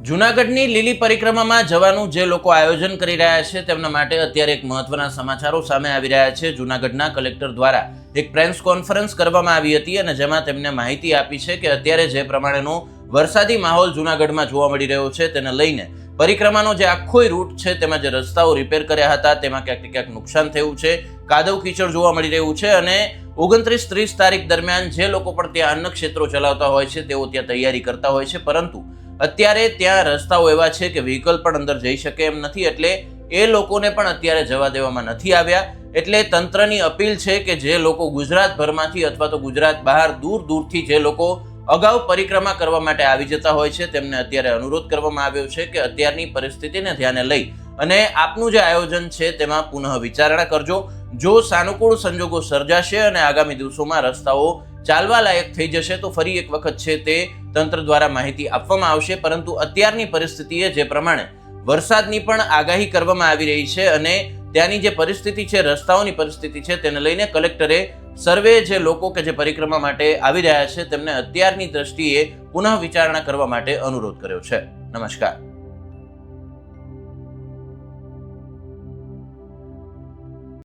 જૂનાગઢની લીલી પરિક્રમામાં જવાનું જે લોકો આયોજન કરી રહ્યા છે તેમના માટે અત્યારે એક મહત્વના સમાચારો સામે આવી રહ્યા છે. જૂનાગઢના કલેક્ટર દ્વારા એક પ્રેસ કોન્ફરન્સ કરવામાં આવી હતી અને જેમાં તેમને માહિતી આપી છે કે અત્યારે જે પ્રમાણેનો વરસાદી માહોલ જૂનાગઢમાં જોવા મળી રહ્યો છે તેને લઈને પરિક્રમાનો જે આખો રૂટ છે તેમાં જે રસ્તાઓ રિપેર કર્યા હતા તેમાં ક્યાંક ક્યાંક નુકસાન થયું છે, કાદવ કીચડ જોવા મળી રહ્યું છે અને ઓગણત્રીસ ત્રીસ તારીખ દરમિયાન જે લોકો પણ ત્યાં અન્ન ક્ષેત્રો ચલાવતા હોય છે તેઓ ત્યાં તૈયારી કરતા હોય છે પરંતુ અત્યારે ત્યાં રસ્તાઓ એવા છે કે વ્હીકલ પણ અંદર જઈ શકે એમ નથી, એટલે એ લોકોને પણ અત્યારે જવા દેવામાં નથી આવ્યા. એટલે તંત્રની અપીલ છે કે જે લોકો ગુજરાતભરમાંથી અથવા તો ગુજરાત બહાર દૂર દૂરથી જે લોકો અગાઉ પરિક્રમા કરવા માટે આવી જતા હોય છે, તેમને અત્યારે અનુરોધ કરવામાં આવ્યો છે કે અત્યારની પરિસ્થિતિને ધ્યાને લઈ અને આપનું જે આયોજન છે તેમાં પુનઃ વિચારણા કરજો. જો સાનુકૂળ સંજોગો સર્જાશે અને આગામી દિવસોમાં રસ્તાઓ ચાલવા લાયક થઈ જશે તો ફરી એક વખત છે તે તંત્ર દ્વારા માહિતી આપવામાં આવશે, પરંતુ અત્યારની પરિસ્થિતિએ જે પ્રમાણે વરસાદની પણ આગાહી કરવામાં આવી રહી છે અને ત્યાંની જે પરિસ્થિતિ છે, રસ્તાઓની પરિસ્થિતિ છે, તેને લઈને કલેક્ટરે સર્વે જે લોકો કે જે પરિક્રમા માટે આવી રહ્યા છે, તેમને અત્યારની દ્રષ્ટિએ પુનઃ વિચારણા કરવા માટે અનુરોધ કર્યો છે. નમસ્કાર.